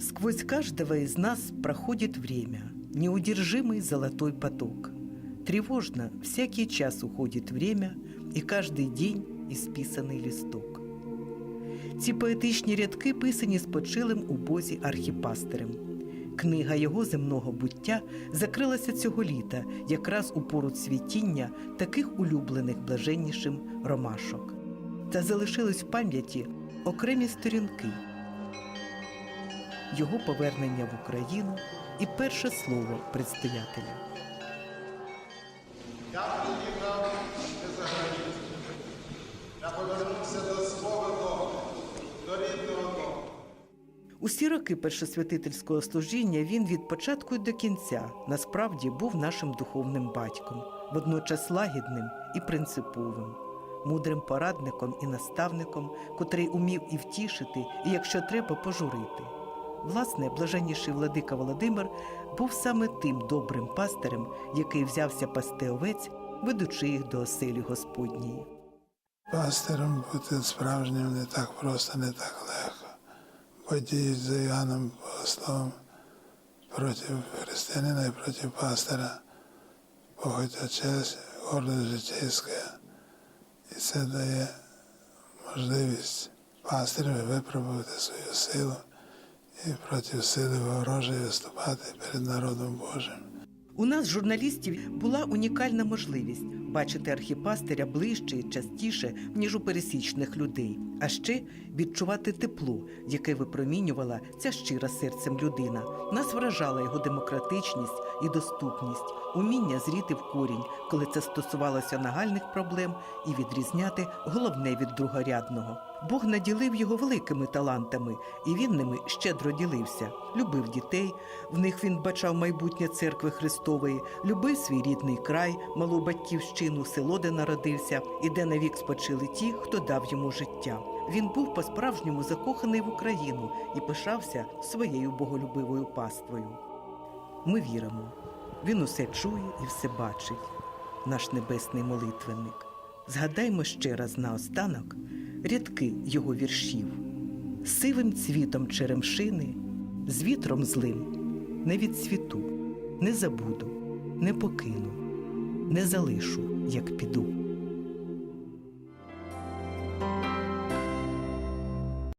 Сквозь каждого из нас проходит время, неудержимый золотой поток. Тревожно всякий час уходит время, і каждый день ісписаний листок. Ці поетичні рядки писані спочилим у бозі архіпастерем. Книга його земного буття закрилася цього літа, якраз у пору цвітіння таких улюблених блаженнішим ромашок. Та залишились в пам'яті окремі сторінки. Його повернення в Україну і перше слово предстоятеля. Я приїхав за границю. Я повернувся до свого дому, до рідного дому. Усі роки першосвятительського служіння він від початку до кінця насправді був нашим духовним батьком, водночас лагідним і принциповим, мудрим порадником і наставником, котрий умів і втішити, і якщо треба, пожурити. Власне, блаженніший владика Володимир був саме тим добрим пастирем, який взявся пасти овець, ведучи їх до оселі Господньої. Пастиром бути справжнім не так просто, не так легко. Бо діють за Іоанном Богословом проти християнина і проти пастора. Похоть честь, гордость житейська. І це дає можливість пастиреві випробувати свою силу і проти сили ворожої виступати перед народом Божим. У нас, журналістів, була унікальна можливість бачити архіпастиря ближче і частіше, ніж у пересічних людей, а ще відчувати тепло, яке випромінювала ця щира серцем людина. Нас вражала його демократичність і доступність, уміння зріти в корінь, коли це стосувалося нагальних проблем, і відрізняти головне від другорядного. Бог наділив його великими талантами, і він ними щедро ділився. Любив дітей, в них він бачав майбутнє церкви Христової, любив свій рідний край, малу батьківщину, село, де народився, і де навік спочили ті, хто дав йому життя. Він був по-справжньому закоханий в Україну і пишався своєю боголюбивою паствою. Ми віримо, він усе чує і все бачить, наш небесний молитвенник. Згадаймо ще раз наостанок рядки його віршів. Сивим цвітом черемшини, з вітром злим, не відцвіту, не забуду, не покину, не залишу, як піду.